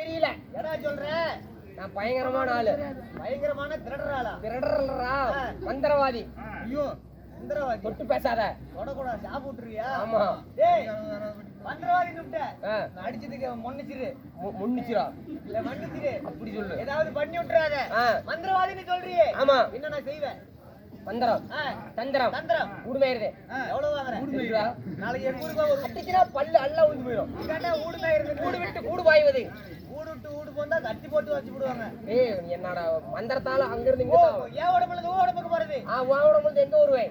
தெரியல. எடா சொல்ற? நான் பயங்கரமான ஆளு. பயங்கரமான திருடராளா? திருடரா மந்திரவாதி. ஐயோ சுந்தரவாதி தொட்டு பேசாத. தொடக்கூடாது சாப்பிட்டுருவியா ஆமா. டேய் மந்திரவாதி கூப்பிட்ட அடிச்சதுக்கு மன்னிச்சிரு. முன்னிச்சிரா? இல்ல மன்னிச்சிரு. அப்படி சொல்லு. ஏதாவது பண்ணி விட்டுறாத. மந்திரவாதின்னு சொல்றியே. ஆமா. என்ன நான் செய்வேன்? மந்திரம் தந்திரம். தந்திரம். ஊடுமேயிருது எவ்வளவு வாங்குற? தெரியுதா? நாளைக்கு எங்க ஊருக்கு ஒரு அடிச்சுனா பல்லு அல்ல உந்து போயிடும் இருந்து கூடு விட்டு கூடு பாய்வது. ஊடு விட்டு ஊடு போந்தா கட்டி போட்டு வச்சு விடுவாங்க. ஏய் என்னடா மந்திரத்தால அங்க இருந்து இங்க ஏன் உடம்புல உடம்புக்கு போறது. ஆ வாவோட முடிஞ்சு எங்க வருவேன்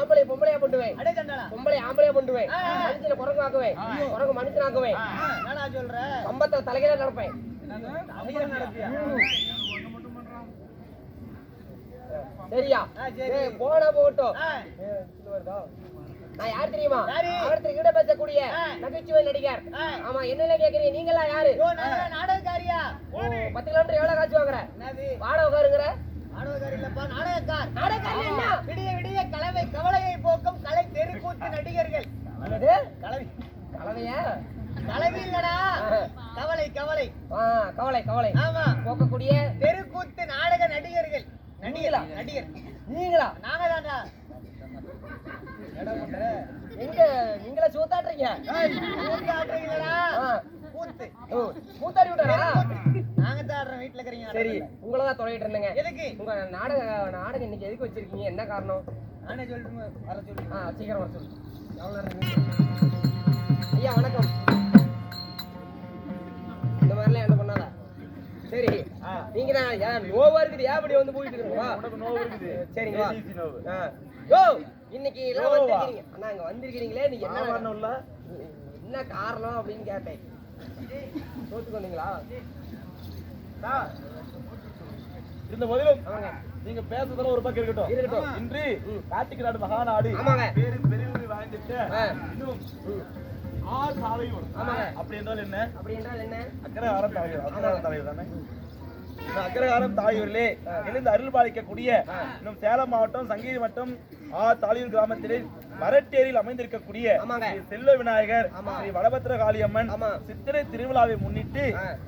ஆம்பளை பொம்பளையா பண்ணுவேன் அடே சண்டாளா. பொம்பளை ஆம்பளையா பண்ணுவேன். மனுஷனை குரங்கு ஆக்குவேன் குரங்கு மனுஷனாக்குவேன் என்னடா சொல்ற? கம்பத்துல தலைகீழ நடப்பேன். நடப்பியா? சரியா? இது வருதா? நான் யார் தெரியுமா? யாரு? அவரத்துல கிட்ட பேசக்கூடிய. நகைச்சுவை நடிகர். ஆமா என்ன கேக்குறீங்க? நீங்களா யாரு? நாடகக்காரியா? பத்து கிலோமீட்டர் எவ்வளவு காசு வாங்குற? வாடகை உட்காருங்கிற? விடிய விடிய கலவை கவலையை போக்கும் கலை தெருக்கூத்து நடிகர்கள். கலவி. கலவையா? கலவி இல்லடா. ஆ. கவலை கவலை. கவலை கவலை. ஆமா. போக்கக்கூடிய தெருக்கூத்து நாடக நடிகர்கள். நடிகரா. நீங்களா? நாங்க பண்ற எங்க நீங்களா சூத்தாடுறீங்க. கூத்து. ஓ, கூத்தாடி விட்டாரா? நாங்க தான் ஆடுறோம் வீட்டுல இருக்கிறீங்க சரி உங்களை தான் இருந்தேங்க. எதுக்கு? உங்க நாடக நாடகம் இன்னைக்கு எதுக்கு வச்சிருக்கீங்க? என்ன காரணம்? நானே சொல்லிட்டு வர சொல்லி ஆ சீக்கிரம் வர சொல்லு. எவ்வளவு நேரம்? ஐயா வணக்கம். நீங்க தான் நோவா இருக்குது ஏன் அப்படி வந்து போயிட்டு இருக்கீங்க வா உனக்கு நோவு இருக்குது சரிங்க வா ADC நோவு. ஆ. யோ இன்னைக்கு எல்லாம்? வந்திருக்கீங்க அண்ணா இங்க வந்திருக்கீங்களே நீங்க என்ன உள்ள. என்ன காரணம் அப்படின்னு கேட்டேன் வந்தீங்களா ஆ. இந்த முதலும் நீங்க பேசுறதுல ஒரு பக்கம் இருக்கட்டும் இருக்கட்டும். இன்று காட்டுக்கு நாடு மகாநாடு ஆமாங்க. பேரு வாழ்ந்துட்டு ஆ. இன்னும். ஆறு தலைவர் ஆமாங்க. அப்படி என்றால் என்ன அப்படி என்றால் என்ன அக்கரகாரம் தலைவர் அக்கரகாரம் தலைவர் தானே இந்த அக்கரகாரம் தாயூரிலே எழுந்து அருள் பாலிக்கக்கூடிய இன்னும் சேலம் மாவட்டம் சங்கீதி மட்டம் ஆ தாலியூர் கிராமத்திலே மரட்டேரியில் அமைந்திருக்கக்கூடிய செல்வ விநாயகர். ஸ்ரீ வடபத்திர காளியம்மன். சித்திரை திருவிழாவை முன்னிட்டு.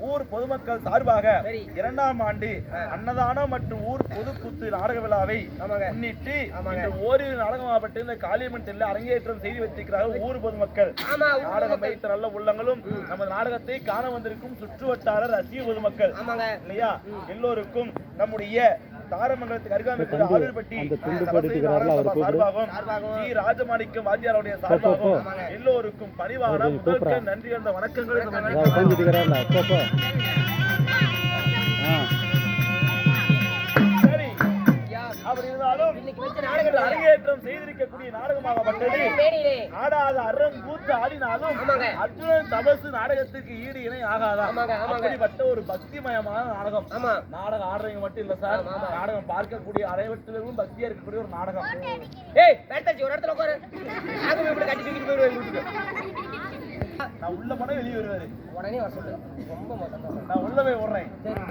ஊர் பொதுமக்கள் சார்பாக சரி. இரண்டாம் ஆண்டு அன்னதானம் மற்றும் ஊர் பொதுக்கூத்து நாடக விழாவை. முன்னிட்டு ஓரிரு நாடகமாகப்பட்டு இந்த காளியம்மன் தெருவில் அரங்கேற்றம் செய்து வைத்திருக்கிறார்கள் ஊர் பொதுமக்கள் நாடகம். வைத்த நல்ல உள்ளங்களும் நமது நாடகத்தை காண வந்திருக்கும் சுற்று வட்டார ரசிக பொதுமக்கள் இல்லையா எல்லோருக்கும் நம்முடைய தாரமங்கலத்துக்கு அருகாமையில் ஆளுபட்டி அந்த துண்டு போட்டுக்கிறாருல அவர் கூப்பிடு. சார்பாகவும் ஜி ராஜமாணிக்கம் வாத்தியாருடைய சார்பாகவும். எல்லோருக்கும் பணிவான. நன்றி அந்த வணக்கங்களை. அப்படி இருந்தாலும் அரங்கேற்றம் செய்திருக்கக்கூடிய நாடகமாகப்பட்டது. ஆடாத அறம் கூத்து ஆடினாலும். அர்ஜுனன் தபசு நாடகத்துக்கு ஈடு இணை ஆகாதா. அப்படிப்பட்ட ஒரு பக்திமயமான நாடகம். நாடகம் ஆடுறவங்க மட்டும் இல்ல சார். நாடகம் பார்க்கக்கூடிய அனைவற்றிலும் பக்தியா இருக்கக்கூடிய ஒரு நாடகம். ஏய் பேட்டாச்சி ஒரு இடத்துல உட்காரு. இப்படி கட்டி தூக்கிட்டு வீட்டுக்கு? நான் உள்ள போனா வெளியே வருவாரு. உடனே வர ரொம்ப மோசம். நான் உள்ளவே விடுறேன் சரி.